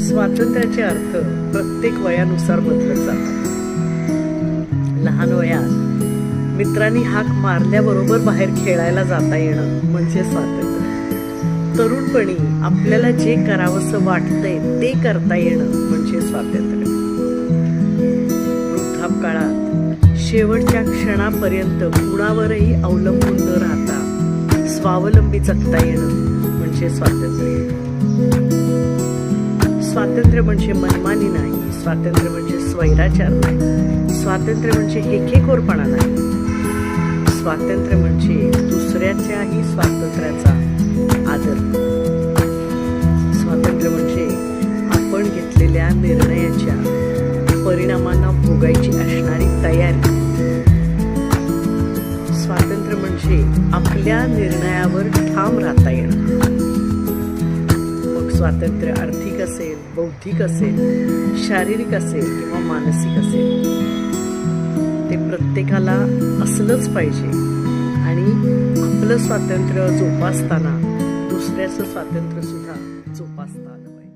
स्वातंत्र्याचे अर्थ प्रत्येक वयानुसार बदलत जातात. लहान वयात मित्रांनी हाक मारल्याबरोबर बाहेर खेळायला जाता येणं म्हणजे स्वातंत्र्य. तरुणपणी आपल्याला जे करावंसं वाटतंय ते करता येणं म्हणजे स्वातंत्र्य. वृद्धापकाळात शेवटच्या क्षणापर्यंत कुणावरही अवलंबून न राहता स्वावलंबी जगता येणं म्हणजे स्वातंत्र्य. स्वातंत्र्य म्हणजे मनमानी नाही स्वातंत्र्य म्हणजे स्वैराचार नाही स्वातंत्र्य म्हणजे एकेकोरपणा नाही. स्वातंत्र्य म्हणजे दुसऱ्याच्याही स्वातंत्र्याचा आदर. स्वातंत्र्य म्हणजे आपण घेतलेल्या निर्णयाच्या परिणामांना भोगायची असणारी तयारी. स्वातंत्र्य म्हणजे आपल्या निर्णयावर ठाम राहता येणं. स्वातंत्र्य आर्थिक असेल बौद्धिक असेल शारीरिक असेल किंवा मानसिक असेल ते प्रत्येकाला असलंच पाहिजे. आणि आपलं स्वातंत्र्य जोपासताना दुसऱ्याचं स्वातंत्र्य सुद्धा जोपासता आलं पाहिजे.